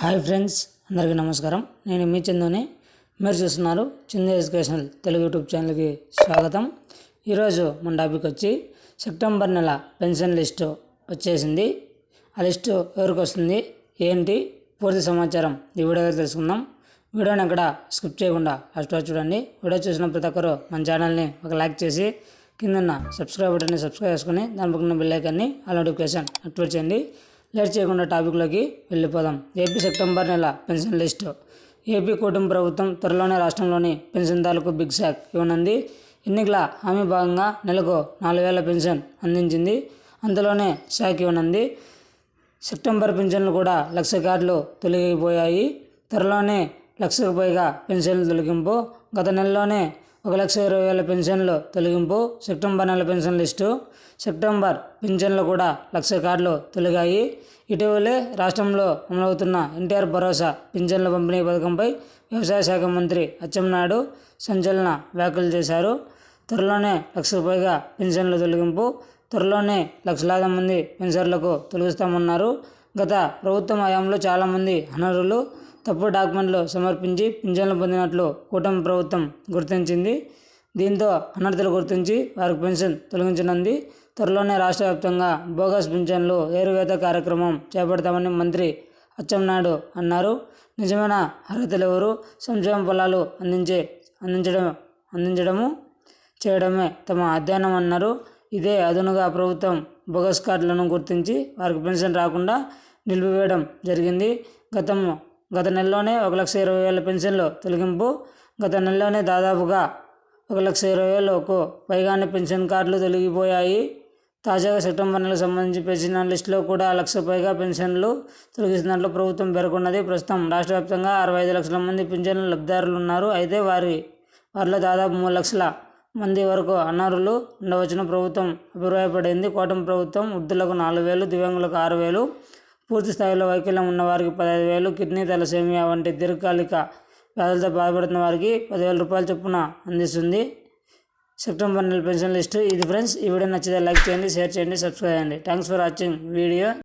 Hi friends అందరికీ నమస్కారం. నేను మీ చందుని. మీరు చూస్తున్నారు చందు ఎడ్యుకేషనల్ తెలుగు యూట్యూబ్ ఛానల్కి స్వాగతం. ఈరోజు మన టాపిక్ వచ్చి సెప్టెంబర్ నెల పెన్షన్ లిస్టు వచ్చేసింది. ఆ లిస్టు ఎవరికి వస్తుంది ఏంటి పూర్తి సమాచారం ఈ వీడియోలో తెలుసుకుందాం. వీడియోని అక్కడ స్కిప్ చేయకుండా లాస్ట్ చూడండి. వీడియో చూసిన ప్రతి ఒక్కరు మన ఛానల్ని ఒక లైక్ చేసి కిందన్న సబ్స్క్రైబ్ బటన్ని సబ్స్క్రైబ్ చేసుకుని దాని పక్కన బెల్ ఐకాన్ని ఆ నోటిఫికేషన్ యాక్టివేట్ చేయండి. లేట్ చేయకుండా టాపిక్లోకి వెళ్ళిపోదాం. ఏపీ సెప్టెంబర్ నెల పెన్షన్ లిస్టు. ఏపీ కూటమి ప్రభుత్వం త్వరలోనే రాష్ట్రంలోని పెన్షన్దారులకు బిగ్ షాక్ ఇవ్వనుంది. ఎన్నికల హామీ భాగంగా నెలకు నాలుగు వేల పెన్షన్ అందించింది. అందులోనే షాక్ ఇవ్వనుంది. సెప్టెంబర్ పెన్షన్లు కూడా లక్ష కార్డులు తొలగిపోయాయి. త్వరలోనే లక్షకు పైగా పెన్షన్లు తొలగింపు. గత నెలలోనే ఒక లక్ష ఇరవై వేల పెన్షన్లు తొలగింపు సెప్టెంబర్ నెల పెన్షన్ లిస్టు. సెప్టెంబర్ పింఛన్లు కూడా లక్ష కార్డులు తొలగాయి. ఇటీవలే రాష్ట్రంలో అమలవుతున్న ఎన్టీఆర్ భరోసా పింఛన్ల పంపిణీ పథకంపై వ్యవసాయ శాఖ మంత్రి అచ్చెన్నాయుడు సంచలన వ్యాఖ్యలు చేశారు. త్వరలోనే లక్షకు పైగా పెన్షన్ల తొలగింపు త్వరలోనే లక్షలాది మంది పెన్షన్లకు తొలగిస్తామన్నారు. గత ప్రభుత్వం హయాంలో చాలామంది అనర్హులు తప్పుడు డాక్యుమెంట్లు సమర్పించి పింఛన్లు పొందినట్లు కూటమి ప్రభుత్వం గుర్తించింది. దీంతో అనర్థులు గుర్తించి వారికి పెన్షన్ తొలగించనుంది. త్వరలోనే రాష్ట్ర వ్యాప్తంగా బోగస్ పింఛన్లు ఏరువేత కార్యక్రమం చేపడతామని మంత్రి అచ్చెన్నాయుడు అన్నారు. నిజమైన అర్హతలు ఎవరు? సంక్షేమ ఫలాలు అందించే అందించడం అందించడము చేయడమే తమ అధ్యయనం అన్నారు. ఇదే అదునుగా ప్రభుత్వం బోగస్ కార్డులను గుర్తించి వారికి పెన్షన్ రాకుండా నిలిపివేయడం జరిగింది. గతం గత నెలలోనే ఒక లక్ష ఇరవై వేల పెన్షన్లు తొలగింపు. గత నెలలోనే దాదాపుగా ఒక లక్ష ఇరవై వేలకు పైగానే పెన్షన్ కార్డులు తొలగిపోయాయి. తాజాగా సెప్టెంబర్ నెలకు సంబంధించి పెన్షన్ లిస్టులో కూడా లక్ష పైగా పెన్షన్లు తొలగిస్తున్నట్లు ప్రభుత్వం పేర్కొన్నది. ప్రస్తుతం రాష్ట్ర వ్యాప్తంగా అరవై ఐదు లక్షల మంది పెన్షన్ లబ్ధిదారులు ఉన్నారు. అయితే వారి వారిలో దాదాపు మూడు లక్షల మంది వరకు అనర్హులు ఉండవచ్చున. ప్రభుత్వం అభిప్రాయపడింది. కూటమి ప్రభుత్వం వృద్ధులకు నాలుగు వేలు దివ్యాంగులకు ఆరు వేలు పూర్తి స్థాయిలో వైకల్యం ఉన్న వారికి పదహైదు వేలు కిడ్నీ తలసేమియా వంటి దీర్ఘకాలిక వ్యాధులతో బాధపడుతున్న వారికి పదివేల రూపాయల చొప్పున అందిస్తుంది. సెప్టెంబర్ నెల పెన్షన్ లిస్టు. ఇది ఫ్రెండ్స్ ఈ వీడియో నచ్చితే లైక్ చేయండి షేర్ చేయండి సబ్స్క్రైబ్ చేయండి. Thanks for watching video.